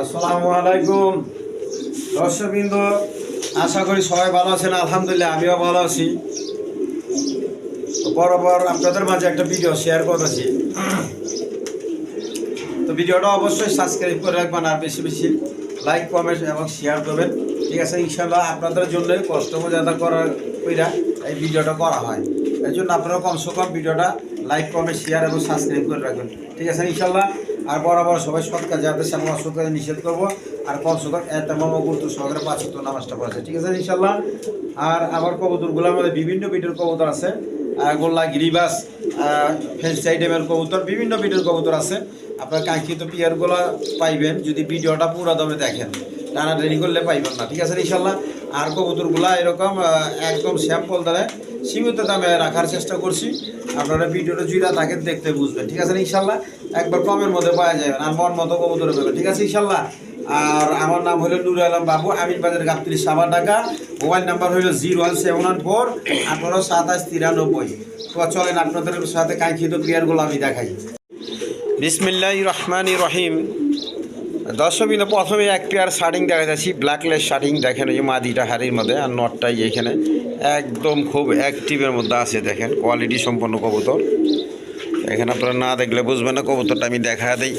আসসালামু আলাইকুম। দর্শকবৃন্দ, আশা করি সবাই ভালো আছেন, আলহামদুলিল্লাহ, আমিও ভালো আছি। বরাবর আপনাদের মাঝে একটা ভিডিও শেয়ার করতেছি। তো ভিডিওটা অবশ্যই সাবস্ক্রাইব করে রাখবেন আর বেশি বেশি লাইক কমেন্ট এবং শেয়ার করবেন। ঠিক আছে ইনশাল্লাহ আপনাদের জন্যই কষ্ট মজাদা করার কইরা এই ভিডিওটা করা হয়। এই জন্য আপনারা কমসে কম ভিডিওটা লাইক কমেন্ট শেয়ার এবং সাবস্ক্রাইব করে রাখবেন। ঠিক আছে ইনশাল্লাহ আর বরাবর সবাই সৎ কাজে আপনার সামনে অসৎ নিষেধ করব, আর কমসে কম এত মামা গুরুত্ব সহকারে পাঁচ ওয়াক্ত নামাজটা পড়েছে ঠিক আছে ইনশাল্লাহ আর আমার কবুতরগুলোর মধ্যে বিভিন্ন বিটের কবুতর আছে। গোল্লা, গিরিবাস ফেন্সি আইটেমের কবুতর, বিভিন্ন বিটের কবুতর আছে। আপনার কাঙ্ক্ষিত পিয়ারগুলো পাইবেন, যদি ভিডিওটা পুরো দমে দেখেন। টানাটানি করলে পাইবেন না। ঠিক আছে ইনশাল্লাহ আর কবুতরগুলা এরকম একদম স্যাম্পল দ্বারা সীমিত দামে রাখার চেষ্টা করছি। আপনারা ভিডিওটা জুড়া থাকেন, দেখতে বুঝবেন। ঠিক আছে ইনশাল্লাহ? একবার কমের মধ্যে পাওয়া যাবে আর মন মতো কবুতর পাবেন ঠিক আছে, ইনশাল্লাহ? আর আমার নাম হলো নুর আলম বাবু, আমিন বাজার গাবত্রিশ সাবার ঢাকা। মোবাইল নাম্বার হলো zero one seven one four আঠারো সাতাশ তিরানব্বই। তো চলেন আপনাদের সাথে কাঙ্ক্ষিত প্লেয়ারগুলো আমি দেখাই। বিসমিল্লাহ রহমান রহিম। দর্শকবিন্দু, প্রথমে এক পেয়ার শার্টিং দেখা যাচ্ছি ব্ল্যাকলেস শার্টিং। দেখেন ওই মাদিটা হাড়ির মধ্যে আর নটটাই এখানে একদম খুব অ্যাক্টিভের মধ্যে আছে, দেখেন। কোয়ালিটি সম্পন্ন কবুতর। এখানে আপনারা না দেখলে বুঝবেন না, কবুতরটা আমি দেখা দিই।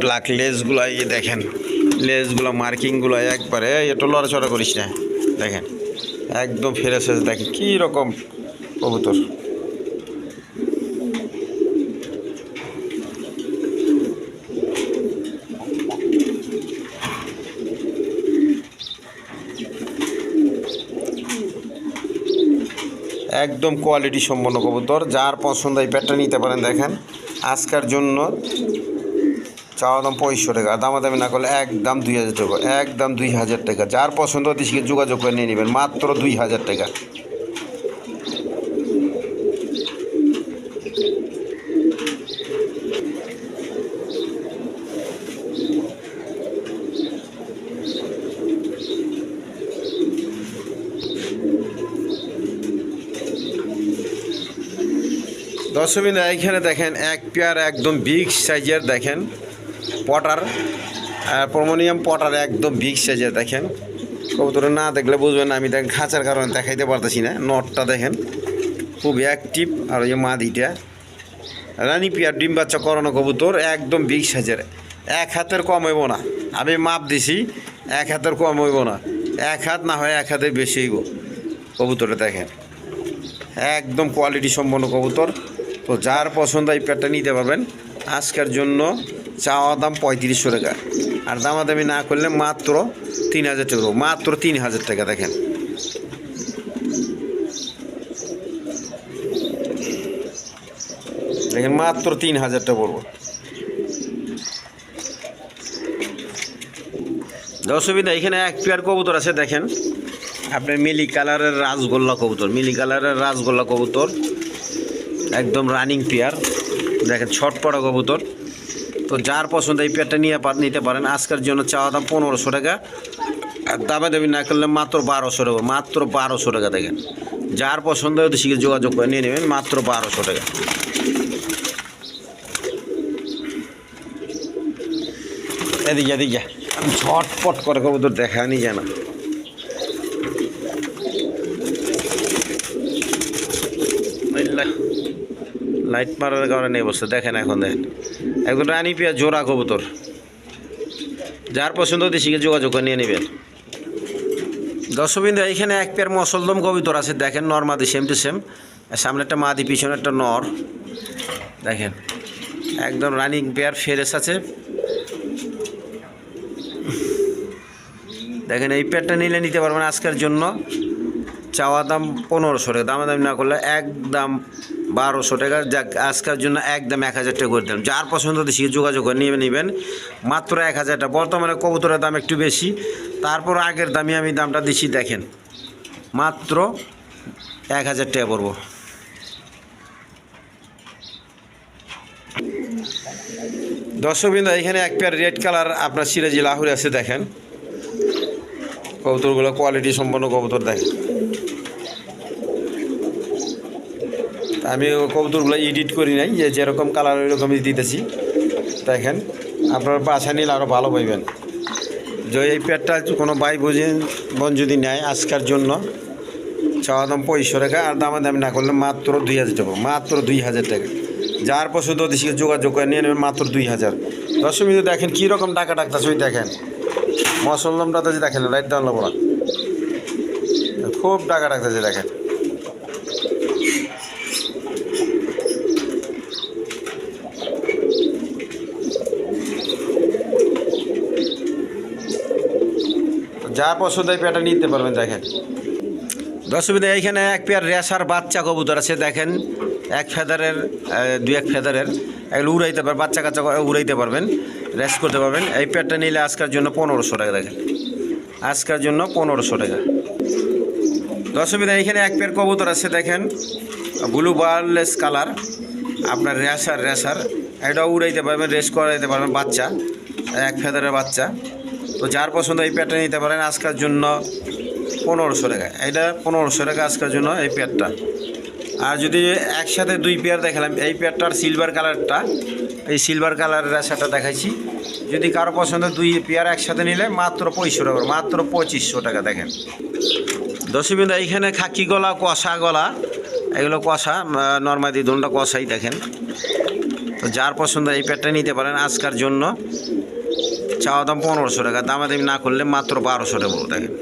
ব্ল্যাক লেসগুলো এই দেখেন লেসগুলো মার্কিংগুলো একবারে এটা লড়াচড়া করিস না, দেখেন। একদম ফেরেছে দেখেন, কী রকম কবুতর। একদম কোয়ালিটি সম্পন্ন কবুতর। যার পছন্দ এই প্যাটটা নিতে পারেন, দেখেন। আজকার জন্য চাওয়া দাম পঁয়ষট্টি টাকা, দামাদামি না করলে একদম দুই হাজার টাকা একদম দুই হাজার টাকা। যার পছন্দ দেশকে যোগাযোগ করে নিয়ে নেবেন, মাত্র দুই হাজার টাকা। দর্শকবিন্দু এইখানে দেখেন, এক পেয়ার একদম বিগ সাইজের দেখেন, পটার প্রমোনিয়াম পটার একদম বিগ সাইজের দেখেন। কবুতর না দেখলে বুঝবেন না, আমি দেখেন খাঁচার কারণে দেখাইতে পারতেছি না, নটটা দেখেন, খুব অ্যাক্টিভ আর ওই মাদিটা। রানী পিয়ার, ডিম বাচ্চা করানো কবুতর, একদম বিগ সাইজের এক হাতের কম হইব না। আমি মাপ দিছি, এক হাতের কম হইব না। এক হাত না হয় এক হাতের বেশি হইব। কবুতরটা দেখেন, একদম কোয়ালিটি সম্পন্ন কবুতর। তো যার পছন্দ এই প্যাটটা নিতে পারবেন। আজকের জন্য চাওয়া দাম পঁয়ত্রিশশো টাকা। আর দামাদামি না করলে মাত্র তিন হাজার টাকা। মাত্র তিন হাজার টাকা, দেখেন। দেখেন, মাত্র তিন হাজার টাকা পড়ব। অসুবিধা এখানে এক পেয়ার কবুতর আছে, দেখেন। আপনার মিলি কালারের রাজগোল্লা কবুতর, মিলি কালারের রাজগোল্লা কবুতর। একদম রানিং পেয়ার দেখেন ছটপড়া কবুতর। তো যার পছন্দ এই পেয়ারটা নিয়ে নিতে পারেন। আজকের জন্য চাওয়া দাম পনেরোশো টাকা। আর দাবা দাবি না করলে মাত্র বারোশো টাকা। মাত্র বারোশো টাকা দেখেন। যার পছন্দ হয় সেদিকে যোগাযোগ করে নিয়ে নেবেন। মাত্র বারোশো টাকা। এদিকে এদিকে। আমি ছটপট করে কবুতর দেখা নি জানা লাইট মারার কারণে এই অবস্থা। দেখেন এখন দেখেন একদম রানী পিয়া জোড়া কবুতর। যার পছন্দ দেশিকে যোগাযোগ করে নিয়ে নেবেন দর্শকবিন্দু এইখানে এক পেয়ার মসলদম কবিতর আছে। দেখেন নর মাদি সেম টু সেম সামনে একটা মাদি, পিছনে একটা নর। দেখেন, একদম রানিং পেয়ার ফেরেস আছে। দেখেন, এই পেয়ারটা নিলে নিতে পারবেন আজকের জন্য। চাওয়া দাম পনেরোশো টাকা। দামাদামি না করলে একদম বারোশো টাকা। যাক, আজকের জন্য একদম এক হাজার টাকা করে দিলাম যার পছন্দ দেশি যোগাযোগ করে নিয়ে নেবেন। মাত্র এক হাজার টাকা। বর্তমানে কবুতরের দাম একটু বেশি। তারপর আগের দামে আমি দামটা দিচ্ছি, দেখেন। মাত্র এক হাজার টাকা পড়ব। দর্শকবৃন্দ, এখানে এক পেয়ার রেড কালার আপনার সিরাজি লাহুরে আছে, দেখেন। কবুতরগুলো কোয়ালিটি সম্পন্ন কবুতর, দেখেন। আমি কবুতরগুলো এডিট করি নাই, যে যেরকম কালার ওইরকমই দিতেছি। দেখেন, আপনার বাসা নিলে আরও ভালো পাইবেন। যে এই পেটটা কোনো ভাই বুঝেন বোন যদি নেয় আজকার জন্য চাওয়া দাম পঁয়ষট্টি টাকা, আর দামা দামি না করলে মাত্র দুই হাজার টাকা, মাত্র দুই হাজার টাকা। যার তো দেশে যোগাযোগ করে নিয়ে নেবেন মাত্র দুই হাজার। দশ মিনিট দেখেন কীরকম টাকা ডাকতেছে, ওই দেখেন। মসলমটা তো দেখেন লাইট দেওয়া বলা খুব টাকা ডাকতেছে, দেখেন। পছন্দ এই পেয়ারটা নিতে পারবেন, দেখেন। দশমিদে এইখানে এক পেয়ার রেশার বাচ্চা কবুতর আছে, দেখেন। এক ফেদারের দুই এক ফেদারের। এগুলো উড়াইতে পারবেন বাচ্চা কাচ্চা উড়াইতে পারবেন, রেস করতে পারবেন। এই পেয়ারটা নিলে আজকের জন্য পনেরোশো টাকা, দেখেন। আজকের জন্য পনেরোশো টাকা। দশমিদে এইখানে এক পেয়ার কবুতর আছে, দেখেন। Blue barless colour. আপনার রেশার রেশার। এটা উড়াইতে পারবেন, রেস করাইতে পারবেন বাচ্চা, এক ফেদারের বাচ্চা। তো যার পছন্দ এই প্যাডটা নিতে পারেন আজকের জন্য পনেরোশো টাকা। এটা পনেরোশো টাকা আজকের জন্য এই প্যাডটা আর যদি একসাথে দুই পেয়ার দেখালাম, এই পেয়ারটার সিলভার কালারটা এই সিলভার কালারের সেটা দেখাইছি। যদি কারও পছন্দ দুই পেয়ার একসাথে নিলে মাত্র পঁয়ষট্টি টাকা, মাত্র পঁচিশশো টাকা দেখেন। দশমিন্দা এইখানে খাকি গলা, কষা গলা, এগুলো কষা নর্মাদি দুটা কষাই দেখেন। তো যার পছন্দ এই প্যাডটা নিতে পারেন আজকের জন্য। চাওয়া দাম পনেরোশো টাকা, দামাদামি না করলে মাত্র বারোশো টাকা দেখেন।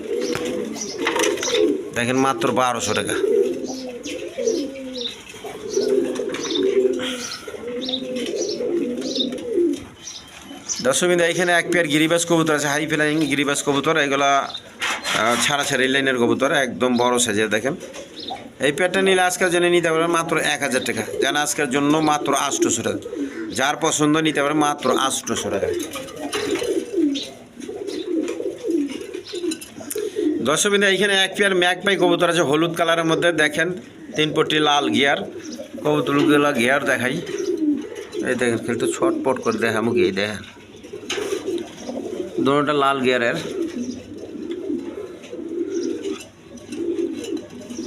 দেখেন মাত্র বারোশো টাকা। দশমিন্দা এখানে এক পেয়ার গিরিবাস কবুতর আছে হাই ফ্লাইং গিরিবাস কবুতর, এগুলা ছাড়া ছাড়া লাইনের কবুতর, একদম বড় সাইজের, দেখেন। এই পেয়ারটা নিলে আজকের জন্য নিতে পারবেন মাত্র এক হাজার টাকা যেন আজকের জন্য মাত্র আটশোশো টাকা। যার পছন্দ নিতে পারবেন মাত্র আটশোশো টাকা। দর্শকবিন্দু, এইখানে এক পেয়ার ম্যাক পাই কবুতর আছে, হলুদ কালারের মধ্যে, দেখেন, তিন পট্টি লাল গিয়ার কবুতরগুলো গিয়ার দেখাই। এই দেখেন, কিন্তু ছটপট করে দেখা মুখে এই দেখেন। দুটোটা লাল গিয়ারের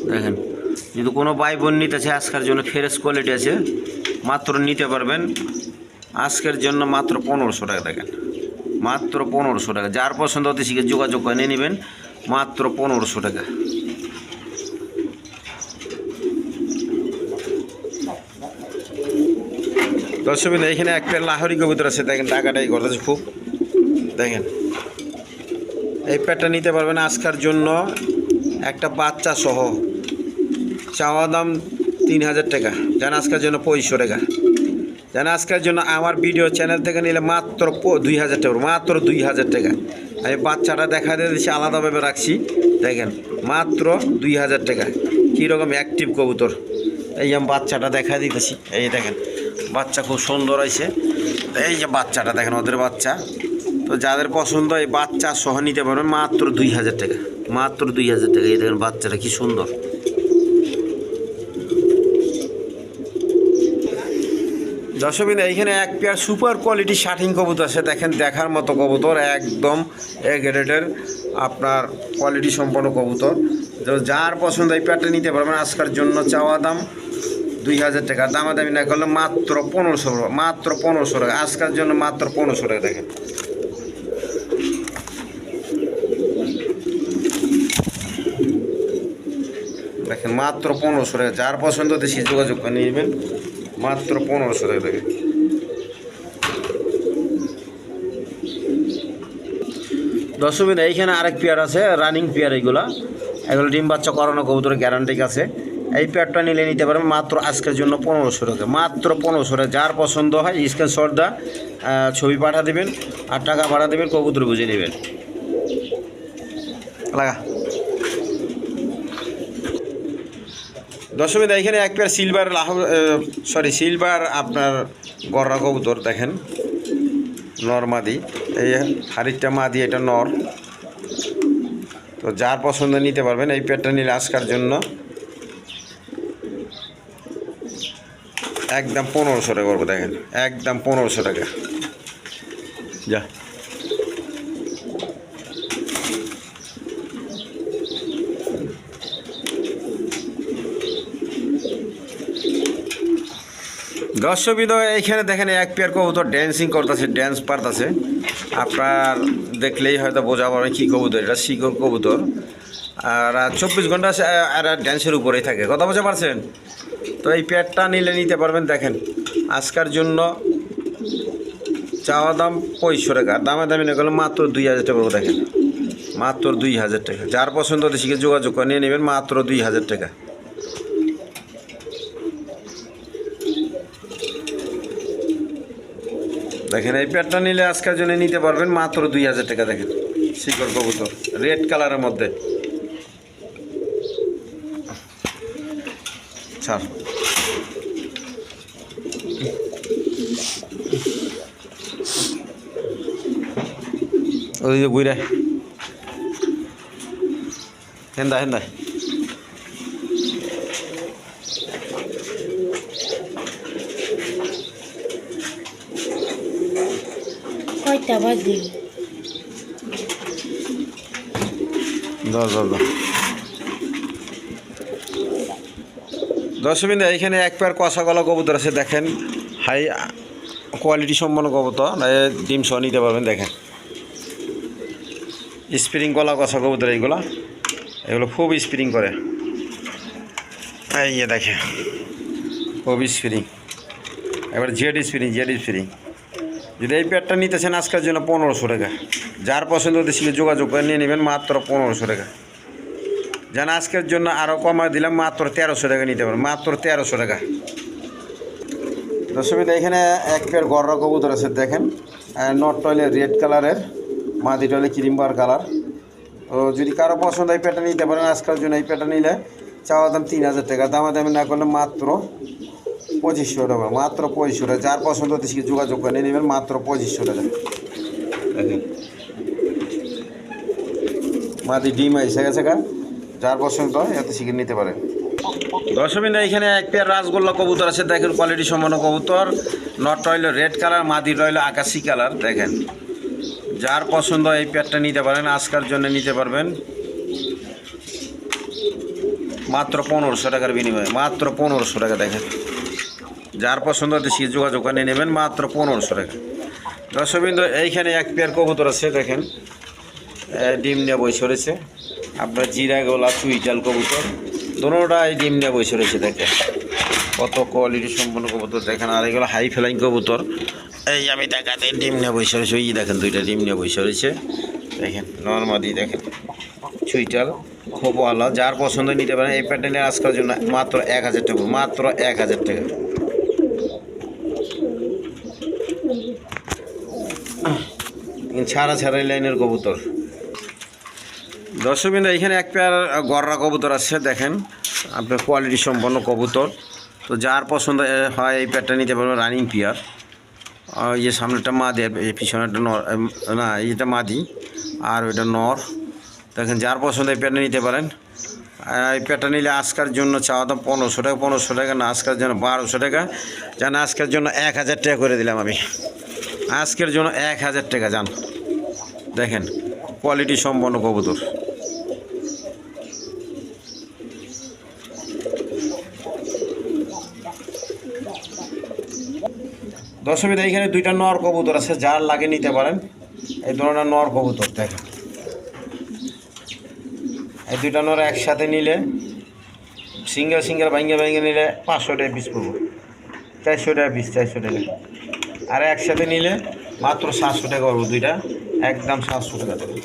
দেখেন, যদি কোনো ভাই বোন নিতে আছে আজকের জন্য ফ্রেশ কোয়ালিটি আছে, মাত্র নিতে পারবেন। আজকের জন্য মাত্র পনেরোশো টাকা, দেখেন। মাত্র পনেরোশো টাকা, যার পছন্দ হতে শিখে যোগাযোগ করে নিয়ে নেবেন। মাত্র পনেরোশো টাকা। দর্শক এখানে এক পেয়ার লাহরি কবুতর আছে, দেখেন টাকাটাই করতেছে খুব। দেখেন, এই প্যাডটা নিতে পারবেন আজকার জন্য একটা বাচ্চা সহ। চাওয়া দাম তিন হাজার টাকা। যেন আজকের জন্য পঁয়ষট্টি টাকা। যেন আজকের জন্য আমার ভিডিও চ্যানেল থেকে নিলে মাত্র দুই হাজার টাকা, মাত্র দুই হাজার টাকা। আমি বাচ্চাটা দেখা দিয়ে দিচ্ছি আলাদাভাবে রাখছি। দেখেন, মাত্র দুই হাজার টাকা। কীরকম অ্যাক্টিভ কবুতর। এই যে আমি বাচ্চাটা দেখা দিতেছি, এই দেখেন, বাচ্চা খুব সুন্দর হয়েছে। এই যে বাচ্চাটা, দেখেন, ওদের বাচ্চা। তো যাদের পছন্দ এই বাচ্চা সহ নিতে পারবেন মাত্র দুই হাজার টাকা। মাত্র দুই হাজার টাকা, এই দেখেন বাচ্চাটা কি সুন্দর। দর্শকবিন এইখানে এক পেয়ার সুপার কোয়ালিটি শার্টিং কবুতর আছে, দেখেন দেখার মতো কবুতর, একদম এ গ্রেডের আপনার কোয়ালিটি সম্পন্ন কবুতর। তো যার পছন্দ এই পেয়ারটা নিতে পারবেন, আজকের জন্য চাওয়া দাম দুই হাজার টাকা, দামাদামি না করলে মাত্র পনেরোশো টাকা, মাত্র পনেরোশো টাকা, আজকের জন্য মাত্র পনেরোশো টাকা দেখেন। দেখেন মাত্র পনেরোশো টাকা, যার পছন্দ দেশি যোগাযোগ করে নিয়ে নেবেন। মাত্র পনেরোশো টাকা দেখেন। দশমিন এইখানে আরেক পেয়ার আছে রানিং পেয়ার এইগুলা এগুলো ডিম বাচ্চা করানো কবুতরের গ্যারান্টি আছে। এই পেয়ারটা নিলে নিতে পারবেন মাত্র আজকের জন্য পনেরোশো টাকা। মাত্র পনেরোশো টাকা। যার পছন্দ হয় স্ক্রিনশট দা ছবি পাঠা দেবেন আর টাকা পাঠা দেবেন কবুতর বুঝে নেবেন। লাগা। দশমী এখানে এক পেয়ার সিলভার লাহ সরি সিলভার আপনার গররা কবুতর দেখেন। নর মাদি। এই হাড়িটা মাদি, এটা নর। তো যার পছন্দ নিতে পারবেন এই পেয়ারটা নিলে আজকার জন্য একদম পনেরোশো টাকা করব দেখেন, একদম পনেরোশো টাকা। যা। দর্শকবিদ এইখানে দেখেন এক পেয়ার কবুতর ড্যান্সিং করতেছে ড্যান্স পারতেছে। আপনার দেখলেই হয়তো বোঝা পারবেন কী কবুতর, এটা শিকর কবুতর। আর চব্বিশ ঘণ্টা আর ড্যান্সের উপরেই থাকে। কথা বুঝতে পারছেন? তো এই পেয়ারটা নিলে নিতে পারবেন, দেখেন। আজকার জন্য চাওয়া দাম পঁয়ষট্টি টাকা দামে দামি না গেলে মাত্র দুই হাজার টাকা দেখেন। মাত্র দুই হাজার টাকা। যার পছন্দ দেশিকে যোগাযোগ করে নিয়ে নেবেন, মাত্র দুই হাজার টাকা। দেখেন, এই প্যাডটা নিলে আজকের জন্য নিতে পারবেন মাত্র দুই হাজার টাকা, দেখেন। শিকড় কবুতর, রেড কালারের মধ্যে। ছাড়। ওই যে বুইরা হেন্দা হেন্দা। দশ দর্শকবিন্দু, এইখানে এক পেয়ার কষা গলা কবুতর আছে, দেখেন। হাই কোয়ালিটি সম্পন্ন কবুতর। ডিম সহ নিতে পারবেন, দেখেন। স্প্রিং গলা কষা কবুতর এইগুলা। এগুলো খুব স্প্রিং করে। এই দেখে খুব স্প্রিং এবার জেড স্প্রিং জেড স্প্রিং যদি এই পেয়ারটা নিতেছেন আজকের জন্য পনেরোশো টাকা। যার পছন্দ শিখে যোগাযোগ করে নিয়ে নেবেন মাত্র পনেরোশো টাকা। যেন আজকের জন্য আরও কমায় দিলাম, মাত্র তেরোশো টাকা নিতে পারেন মাত্র তেরোশো টাকা। দর্শকবিদা এখানে এক পেয়ার গররা কবুতর আছে, দেখেন। নট টয়লে রেড কালারের, মাদি টয়লে ক্রিমবার কালার। তো যদি কারও পছন্দ এই পেটা নিতে পারেন, আজকের জন্য এই পেটা নিলে চাওয়া দাম তিন হাজার টাকা। দামাদামি না করলে মাত্র পঁচিশশো টাকা মাত্র পঁচিশশো টাকা যার পছন্দ শিখে যোগাযোগ করে নিয়ে নেবেন মাত্র পঁচিশশো টাকা। দেখেন। মাদি ডিম আছে গেছে গা যার পছন্দ এত শিখে নিতে পারেন দর্শকবিন্দু এখানে এক পেয়ার রাসগোল্লা কবুতর আছে দেখেন কোয়ালিটি সম্পন্ন কবুতর। নট রইল রেড কালার মাদি রইল আকাশি কালার দেখেন। যার পছন্দ এই পেয়ারটা নিতে পারেন আজকার জন্য নিতে পারবেন। মাত্র পনেরোশো টাকার বিনিময়ে মাত্র পনেরোশো টাকা দেখেন। যার পছন্দ সে যোগাযোগ করে নেবেন, মাত্র পনেরোশো টাকা। দর্শকবিন্দু, এইখানে এক পেয়ার কবুতর আছে, দেখেন। ডিম নিয়ে বসে রয়েছে। আপনার জিরা, গোলা, চুইটাল কবুতর দোনোটাই ডিম নিয়ে বসে রয়েছে, দেখেন। কত কোয়ালিটি সম্পন্ন কবুতর, দেখেন। আর এগুলো হাই ফ্লাইং কবুতর। এই আমি দেখাতে ডিম নিয়ে বসে রয়েছে, ওই দেখেন, দুইটা ডিম নিয়ে বসে রয়েছে। দেখেন, নর্মাদি, দেখেন। চুইটাল, খুব ভালো। যার পছন্দ নিতে পারেন, এই প্যাটার্নের আজকের জন্য মাত্র এক হাজার টাকা, মাত্র এক হাজার টাকা। ছাড়া ছাড়া লাইনের কবুতর। দর্শকবিন্দু, এখানে এক পেয়ার গররা কবুতর আছে, দেখেন। আপনার কোয়ালিটি সম্পন্ন কবুতর। তো যার পছন্দ হয় এই পেয়ারটা নিতে পারবেন রানিং পেয়ার। যে সামনেটা মাদি এই পিছনেরটা নর না এইটা মাদি, আর ওইটা নর। দেখেন, যার পছন্দ এই পেয়ারটা নিতে পারেন। এই পেয়ারটা নিলে আজকের জন্য চাওয়া দাম পনেরোশো টাকা পনেরোশো টাকা না, আজকের জন্য বারোশো টাকা। যেন আজকের জন্য এক হাজার টাকা করে দিলাম আমি। আজকের জন্য এক হাজার টাকা যান দেখেন, কোয়ালিটি সম্পন্ন কবুতর। দশমীতে এইখানে দুইটা নর কবুতর আছে, যার লাগে নিতে পারেন। এই দুটা নর কবুতর, দেখেন। এই দুইটা নর একসাথে নিলে, সিঙ্গেল সিঙ্গেল ভাঙ্গে ভাঙ্গে নিলে পাঁচশো টাকা পিস পড়ব। চারশো টাকা পিস চারশো টাকা। আর একসাথে নিলে মাত্র সাতশো টাকা পড়ব দুইটা। একদম সাতশো টাকা দেবে।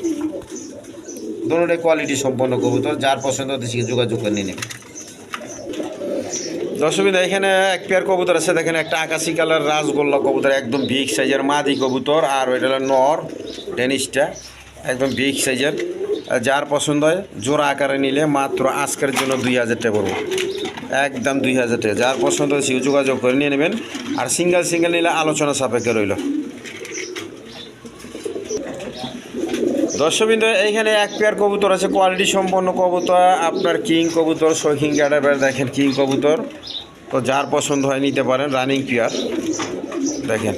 দুটোটাই কোয়ালিটি সম্পন্ন কবুতর, যার পছন্দ হতে যোগাযোগ করে নিয়ে নেবে। দর্শকবিন্দা, এখানে এক পেয়ার কবুতর আছে, দেখেন একটা আকাশি কালার রাসগোল্লা কবুতর, একদম বিগ সাইজের মাদি কবুতর, আর ওইটা হলো নর ডেনিসটা একদম বিগ সাইজের যার পছন্দ হয়, জোড়া আকারে নিলে মাত্র আজকের জন্য দুই হাজার টাকা পড়ব। একদম দুই হাজার টাকা। যার পছন্দ হয় সে যোগাযোগ করে নিয়ে নেবেন। আর সিঙ্গেল সিঙ্গেল নিলে আলোচনা সাপেক্ষে রইল। দর্শকবৃন্দ, এইখানে এক পেয়ার কবুতর আছে কোয়ালিটি সম্পন্ন কবুতর, আপনার কিং কবুতর শৌখিন গ্যাডাবের দেখেন কিং কবুতর। তো যার পছন্দ হয় নিতে পারেন রানিং পেয়ার দেখেন।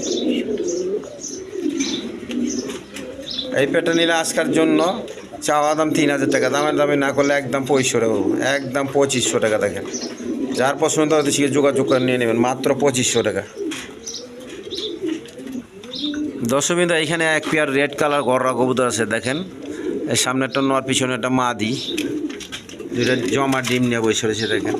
এই পেয়ারটা নিলে আজকার জন্য চাওয়া দাম তিন হাজার টাকা, দামের দামে না করলে একদম পঁচিশশো টাকা একদম পঁচিশশো টাকা দেখেন। যার পছন্দ ওদের সে যোগাযোগ করে নিয়ে নেবেন, মাত্র পঁচিশশো টাকা। দশমিন্দা এখানে এক পেয়ার রেড কালার গররা কবুতর আছে, দেখেন। এই সামনে একটা নর, পিছনে একটা মাদি। দুইটা জমা ডিম নিয়ে বসে রয়েছে, দেখেন।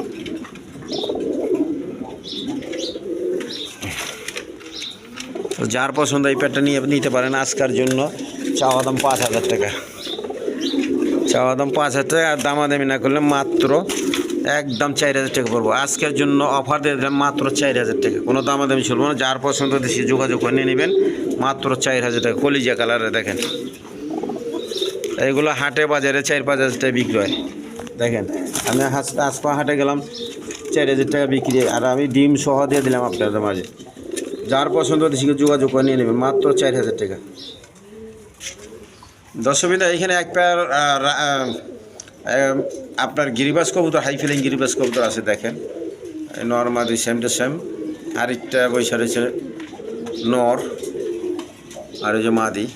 যার পছন্দ এই প্যাডটা নিয়ে নিতে পারেন আজকের জন্য, চাওয়া দাম পাঁচ হাজার টাকা। চাওয়া দাম পাঁচ হাজার টাকা, আর দামাদামি না করলে মাত্র একদম চার হাজার টাকা পড়ব। আজকের জন্য অফার দিয়ে দিলাম মাত্র চার হাজার টাকা। কোনো দামাদামি চলবো না, যার পছন্দ দেশে যোগাযোগ করে নিয়ে নেবেন। মাত্র চার হাজার টাকা, কলিজা কালারে দেখেন। এইগুলো হাটে বাজারে চার পাঁচ হাজার টাকা বিক্রি হয়। দেখেন, আমি আসপা হাটে গেলাম, চার হাজার টাকা বিক্রি আর আমি ডিম সহ দিয়ে দিলাম আপনাদের মাঝে। যার পছন্দ দেশে যোগাযোগ করে নিয়ে নেবেন মাত্র চার হাজার টাকা। দর্শকবিন্দা এখানে এক পেয়ার আপনার গিরিবাস কবুতর হাই ফিলিং গিরিবাস কবুতর আছে, দেখেন। নর্মাদি সেম টু সেম আরেকটা বৈশা রয়েছে, নর। আর ওই যে মাদি।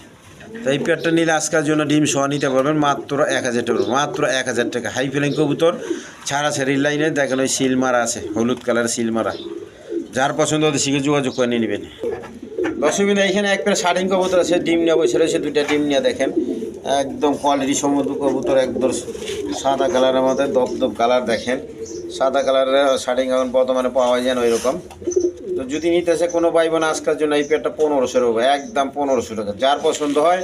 তো এই পেয়ারটা নিলে আজকের জন্য ডিম সহ নিতে পারবেন মাত্র এক হাজার টাকা। মাত্র এক হাজার টাকা। হাই ফিলিং কবুতর, ছাড়া ছাড়ি লাইনে দেখেন ওই সিল মারা আছে, হলুদ কালার সিল মারা। যার পছন্দ ওদের সঙ্গে যোগাযোগ করে নিয়ে নেবেন। দর্শকবিন্দা এখানে এক শার্টিং কবুতর আছে, ডিম নিয়ে বসে রয়েছে, দুইটা ডিম নিয়ে দেখেন। একদম কোয়ালিটি সমুদ্র কবুতর, একদম সাদা কালারের মধ্যে দপ দপ কালার দেখেন। সাদা কালারের শার্টিং এখন বর্তমানে পাওয়া যায় না ওই রকম তো যদি নিতে চায় কোনো ভাই বোন আজকের জন্য এই পেয়ারটা পনেরোশো টাকা একদম পনেরোশো টাকা। যার পছন্দ হয়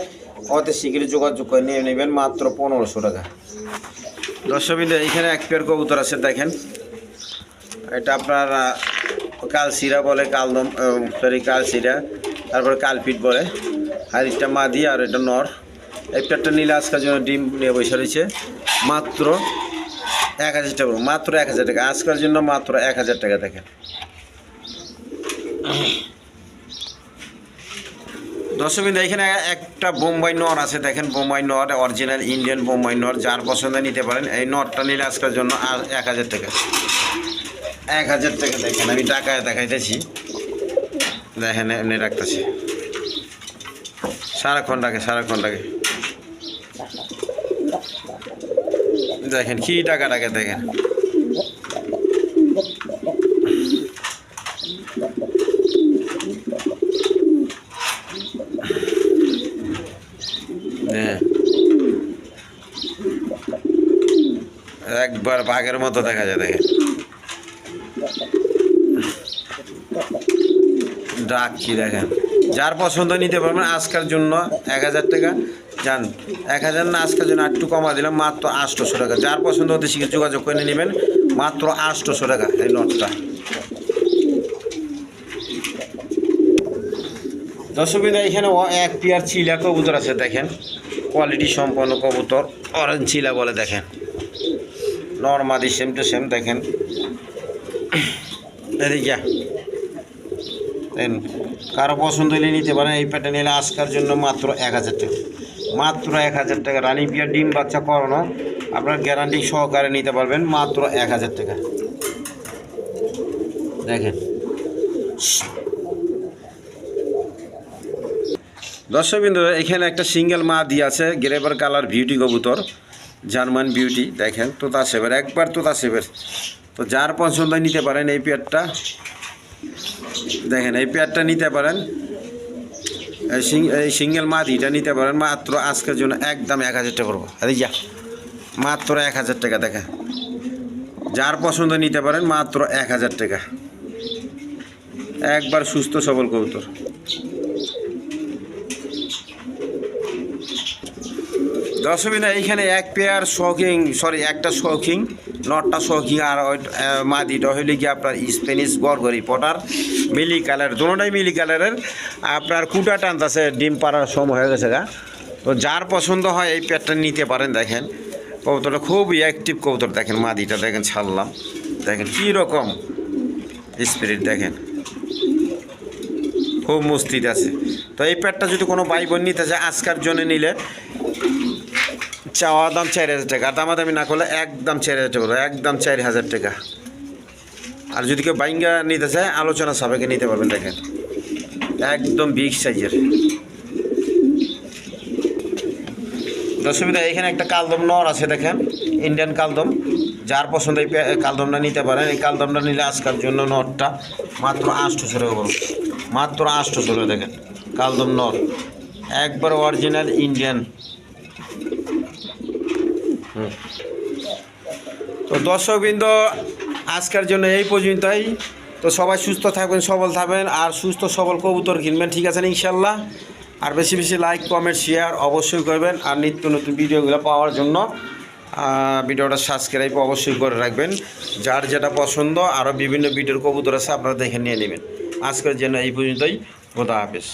অত শীঘ্রই যোগাযোগ করে নিয়ে নেবেন মাত্র পনেরোশো টাকা। দর্শকবিন্দু এইখানে এক পেয়ার কবুতর আছে দেখেন। এটা আপনার আহ, কালসিরা বলে কালদম সরি কালসিরা তারপরে কালপিট বলে। আর এটা মাদি আর এটা নর। এই পেয়ারটা নিলে আজকের জন্য ডিম নিয়ে বসে রয়েছে। মাত্র এক হাজার টাকা মাত্র এক হাজার টাকা। আজকের জন্য মাত্র এক হাজার টাকা দেখেন। দর্শকবিন্দু এখানে একটা বোম্বাই নর আছে। দেখেন, বোম্বাই নর অরিজিনাল ইন্ডিয়ান বোম্বাই নর যার পছন্দ নিতে পারেন। এই নটটা নিলে আজকের জন্য আর এক হাজার টাকা। এক হাজার টাকা, দেখেন, আমি টাকায় দেখাইতেছি। দেখেন, এমনি রাখতেছি। সারাক্ষণ রাখে সারাক্ষণ রাখে। দেখেন, কি টাকা টাকা দেখেন হ্যাঁ একবার বাঘের মতো দেখা যায়, দেখেন। ডাক কি দেখেন? যার পছন্দ নিতে পারবেন আজকের জন্য এক হাজার টাকা। যান, এক হাজার না, আজকের জন্য একটু কমা দিলাম, মাত্র আটশোশো টাকা। যার পছন্দ হতে শিখে যোগাযোগ করে নেবেন, মাত্র আটশোশো টাকা এই নোটটা। দর্শকবিন্দা এখানে এক পেয়ার চিলা কবুতর আছে, দেখেন। কোয়ালিটি সম্পন্ন কবুতর অরেঞ্জ চিলা বলে দেখেন। নর্মাদি সেম টু সেম দেখেন। দেন, কারও পছন্দ হলে নিতে পারেন, এই প্যাটা নিলে আজকার জন্য মাত্র এক হাজার টাকা। মাত্র এক হাজার টাকা। রানি পিয়ার ডিম বাচ্চা করানো, আপনার গ্যারান্টি সহকারে নিতে পারবেন, মাত্র এক হাজার টাকা। দেখেন। দর্শকবিন্দু এখানে একটা সিঙ্গেল মা দিয়ে আছে গ্রেভার কালার বিউটি কবুতর। জার্মান বিউটি, দেখেন তোতা সেবের একবার তোতা সেবের তো যার পছন্দ নিতে পারেন এই পেয়ারটা। দেখেন, এই পেয়ারটা নিতে পারেন। এই সিঙ্গেল মাদিটা নিতে পারেন, মাত্র আজকের জন্য একদম এক হাজার টাকা করব। আরে যা, মাত্র এক হাজার টাকা, দেখেন। যার পছন্দ নিতে পারেন, মাত্র এক হাজার টাকা। একবার সুস্থ সবল কবুতর। দর্শকবিন্দা, এইখানে এক পেয়ার শৌকিং সরি একটা শৌকিং নটটা শৌকিং আর মাদিটা হইলে কি আপনার স্প্যানিশ গরগরি পটার, মিলি কালার, দুটোটাই মিলি কালারের। আপনার কুটা টানতেছে, ডিম পাড়ার সময় হয়ে গেছে গা। তো যার পছন্দ হয় এই পেয়ারটা নিতে পারেন, দেখেন। কবুতরটা খুব অ্যাক্টিভ কবুতর, দেখেন মাদিটা দেখেন ছাড়লাম। দেখেন কী রকম স্পিরিট দেখেন। খুব মস্তিত আছে। তো এই প্যাডটা যদি কোনো ভাই বোন নিতে চায়, আজকের জন্য নিলে চাওয়া দাম চার হাজার টাকা। আর দামাদামি না করলে একদম চার হাজার টাকা একদম চার হাজার টাকা। আর যদি কেউ বাইঙ্গা নিতে চায়, আলোচনা সাপেক্ষে নিতে পারবেন, দেখেন। একদম বিগ সাইজের দশমিতা এখানে একটা কালদম নর আছে, দেখেন। ইন্ডিয়ান কালদম। যার পছন্দ এই কালদমটা নিতে পারেন। এই কালদমটা নিলে আজকের জন্য নরটা মাত্র আটশোশো টাকা বড় মাত্র আটশোশো টাকা, দেখেন। কালদম নর। একবার অরিজিনাল ইন্ডিয়ান। তো দর্শকবৃন্দ, আজকের জন্য এই পর্যন্তই। তো সবাই সুস্থ থাকবেন, সবল থাকবেন, আর সুস্থ সবল কবুতর কিনবেন, ঠিক আছে ইনশাল্লাহ? আর বেশি বেশি লাইক কমেন্ট শেয়ার অবশ্যই করবেন, আর নিত্য নতুন ভিডিওগুলো পাওয়ার জন্য ভিডিওটা সাবস্ক্রাইব অবশ্যই করে রাখবেন। যার যেটা পছন্দ, আরও বিভিন্ন ভিডিওর কবুতর আছে, আপনারা দেখে নিয়ে নেবেন। আজকের জন্য এই পর্যন্তই, খোদা হাফেজ।